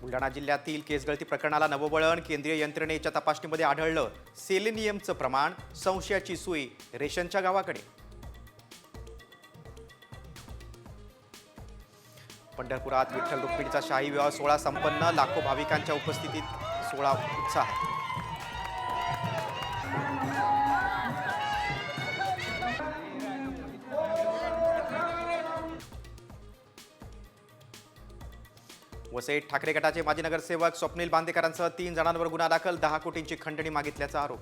बुलढाणा जिल्ह्यातील केसगळती प्रकरणाला नववळण केंद्रीय यंत्रणेच्या तपासणीमध्ये आढळलं. सेलेनियमचं प्रमाण संशयाची सुई रेशनच्या गावाकडे. पंढरपुरात विठ्ठल रुक्मिणीचा शाही विवाह सोहळा संपन्न लाखो भाविकांच्या उपस्थितीत सोहळा उत्साह वसईत ठाकरे गटाचे माजी नगरसेवक स्वप्नील बांदेकरांसह तीन जणांवर गुन्हा दाखल दहा कोटींची खंडणी मागितल्याचा आरोप.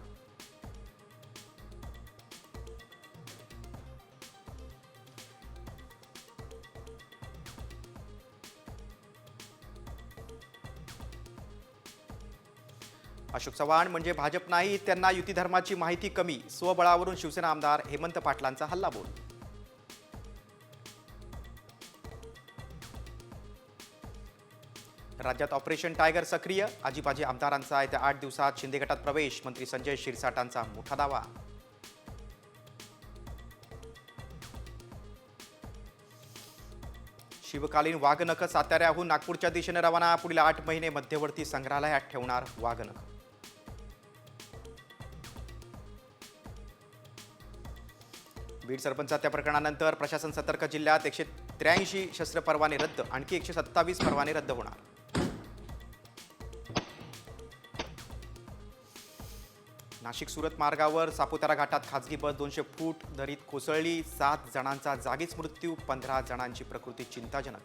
अशोक चव्हाण म्हणजे भाजप नाही त्यांना युती धर्माची माहिती कमी स्वबळावरून शिवसेना आमदार हेमंत पाटलांचा हल्लाबोल राज्यात ऑपरेशन टायगर सक्रिय. आजीबाजी आमदारांचा येत्या आठ दिवसात शिंदे गटात प्रवेश. मंत्री संजय शिरसाटांचा मोठा दावा. शिवकालीन वाघनख साताऱ्याहून नागपूरच्या दिशेने रवाना. पुढील आठ महिने मध्यवर्ती संग्रहालयात ठेवणार वाघनख बीड सरपंच हत्या प्रकरणानंतर प्रशासन सतर्क जिल्ह्यात एकशे त्र्याऐंशी शस्त्र परवाने रद्द. आणखी एकशे सत्तावीस परवाने रद्द होणार. नाशिक सुरत मार्गावर सापुतारा घाटात खाजगी बस दोनशे फूट दरीत कोसळली. सात जणांचा जागीच मृत्यू पंधरा जणांची प्रकृती चिंताजनक.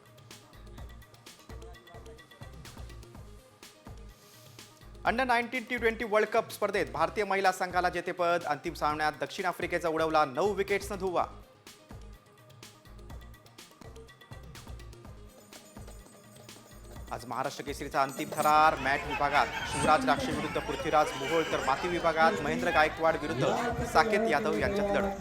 Under nineteen T twenty world cup स्पर्धेत भारतीय महिला संघाला जेतेपद. अंतिम सामन्यात दक्षिण आफ्रिकेचा उडवला. नऊ विकेट्सनं धुवा. आज महाराष्ट्र केसरीचा अंतिम थरार मॅट विभागात शिवराज राक्षे विरुद्ध पृथ्वीराज मोहोळ तर माती विभागात महेंद्र गायकवाड विरुद्ध साकेत यादव यांच्यात लढत.